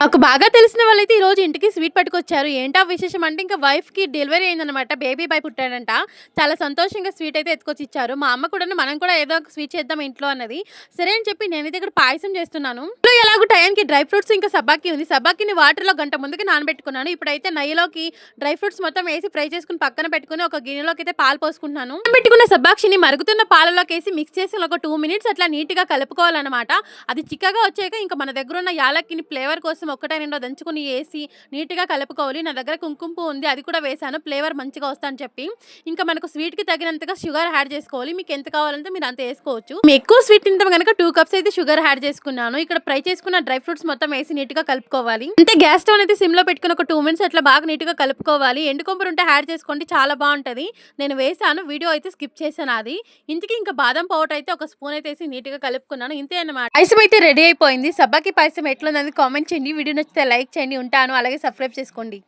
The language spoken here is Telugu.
నాకు బాగా తెలిసిన వాళ్ళైతే ఈ రోజు ఇంటికి స్వీట్ పట్టుకొచ్చారు. ఏంటా విశేషం అంటే ఇంకా వైఫ్కి డెలివరీ అయిందనమాట బేబీ బాయ్ పుట్టాడంట. చాలా సంతోషంగా స్వీట్ అయితే ఎత్తుకొచ్చి ఇచ్చారు మా అమ్మ కూడా మనం కూడా ఏదో ఒక స్వీట్ చేద్దాం ఇంట్లో అన్నది. సరే అని చెప్పి నేనైతే ఇక్కడ పాయసం చేస్తున్నాను. ఇంట్లో ఎలాగో టైంకి డ్రై ఫ్రూట్స్ ఇంకా సబ్బాకి ఉంది. సబ్బాకిని వాటర్లో గంట ముందుకి నానబెట్టుకున్నాను. ఇప్పుడైతే నెయ్యిలోకి డ్రై ఫ్రూట్స్ మొత్తం వేసి ఫ్రై చేసుకుని పక్కన పెట్టుకుని ఒక గిన్నెలోకి అయితే పాలు పోసుకుంటున్నాను. పెట్టుకున్న సబ్బాక్షిని మరుగుతున్న పాలలోకి వేసి మిక్స్ చేసి ఒక టూ మినిట్స్ అట్లా నీట్గా కలుపుకోవాలన్నమాట. అది చిక్కగా వచ్చాక ఇంకా మన దగ్గర ఉన్న యాలక్కిని ఫ్లేవర్ కోసం ఒక్కటే రెండో దంచుకుని వేసి నీట్గా కలుపుకోవాలి. నా దగ్గర కుంకుమ పువ్వు ఉంది అది కూడా వేసాను. ఫ్లేవర్ మంచిగా వస్తా అని చెప్పి. ఇంకా మనకు స్వీట్కి తగినంతగా షుగర్ యాడ్ చేసుకోవాలి. మీకు ఎంత కావాలంటే మీరు అంత వేసుకోవచ్చు. మీ ఎక్కువ స్వీట్ తింటాం కనుక టూ కప్స్ అయితే షుగర్ యాడ్ చేసుకున్నాను. ఇక్కడ ఫ్రై చేసుకున్న డ్రై ఫ్రూట్స్ మొత్తం వేసి నీట్గా కలుపుకోవాలి. అంటే గ్యాస్ స్టవ్ అయితే సిమ్లో పెట్టుకుని ఒక టూ మినిట్స్ అట్లా బాగా నీట్గా కలుపుకోవాలి. ఎండు కొబ్బరి ఉంటే యాడ్ చేసుకోండి చాలా బాగుంటుంది. నేను వేసాను వీడియో అయితే స్కిప్ చేశాను అది. ఇంటికి ఇంకా బాదం పౌడర్ అయితే ఒక స్పూన్ అయితే వేసి నీట్గా కలుపుకున్నాను. ఇంతే అన్నమాట. పాయసం అయితే రెడీ అయిపోయింది. సబ్బాకి పాయసం ఎట్లుందని కామెంట్ చేయండి. వీడియో నచ్చితే లైక్ చేయండి ఉంటాను. అలాగే సబ్స్క్రైబ్ చేసుకోండి.